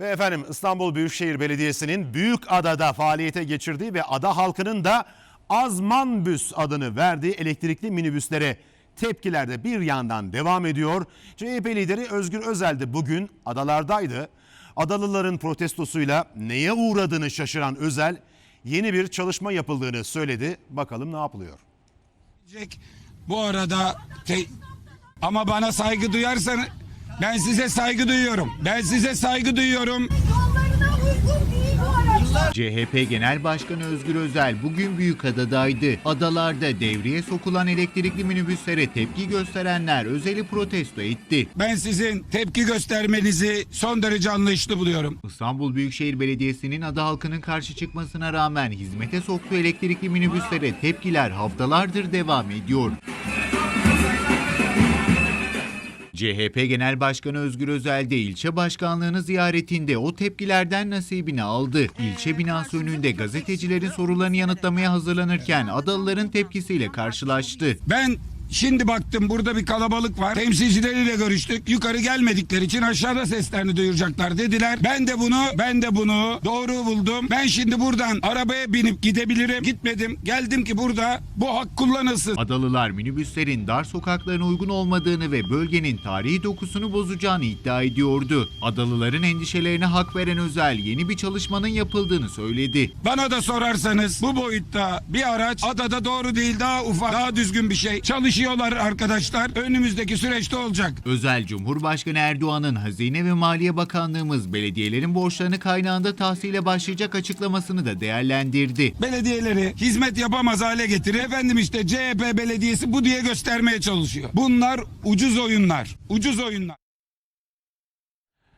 Ve efendim İstanbul Büyükşehir Belediyesi'nin Büyükada'da faaliyete geçirdiği ve ada halkının da Azmanbüs adını verdiği elektrikli minibüslere tepkiler de bir yandan devam ediyor. CHP lideri Özgür Özel de bugün adalardaydı. Adalıların protestosuyla neye uğradığını şaşıran Özel yeni bir çalışma yapıldığını söyledi. Bakalım ne yapılıyor? Bu arada te- ama bana saygı duyarsan ben size saygı duyuyorum. Ben size saygı duyuyorum. CHP Genel Başkanı Özgür Özel bugün Büyükada'daydı. Adalarda devreye sokulan elektrikli minibüslere tepki gösterenler Özel'i protesto etti. Ben sizin tepki göstermenizi son derece anlayışlı buluyorum. İstanbul Büyükşehir Belediyesi'nin ada halkının karşı çıkmasına rağmen hizmete soktuğu elektrikli minibüslere tepkiler haftalardır devam ediyor. CHP Genel Başkanı Özgür Özel de ilçe başkanlığını ziyaretinde o tepkilerden nasibini aldı. İlçe binası önünde gazetecilerin sorularını yanıtlamaya hazırlanırken Adalıların tepkisiyle karşılaştı. Ben şimdi baktım burada bir kalabalık var. Temsilcileriyle görüştük. Yukarı gelmedikleri için aşağıda seslerini duyuracaklar dediler. Ben de bunu ben de bunu doğru buldum. Ben şimdi buradan arabaya binip gidebilirim. Gitmedim. Geldim ki burada bu hak kullanılsın. Adalılar minibüslerin dar sokaklarına uygun olmadığını ve bölgenin tarihi dokusunu bozacağını iddia ediyordu. Adalıların endişelerine hak veren Özel yeni bir çalışmanın yapıldığını söyledi. Bana da sorarsanız bu boyutta bir araç adada doğru değil daha ufak daha düzgün bir şey. Çalışıyorlar arkadaşlar. Önümüzdeki süreçte olacak. Özel Cumhurbaşkanı Erdoğan'ın Hazine ve Maliye Bakanlığımız belediyelerin borçlarını kaynağında tahsile başlayacak açıklamasını da değerlendirdi. Belediyeleri hizmet yapamaz hale getirir. Efendim işte CHP belediyesi bu diye göstermeye çalışıyor. Bunlar ucuz oyunlar. Ucuz oyunlar.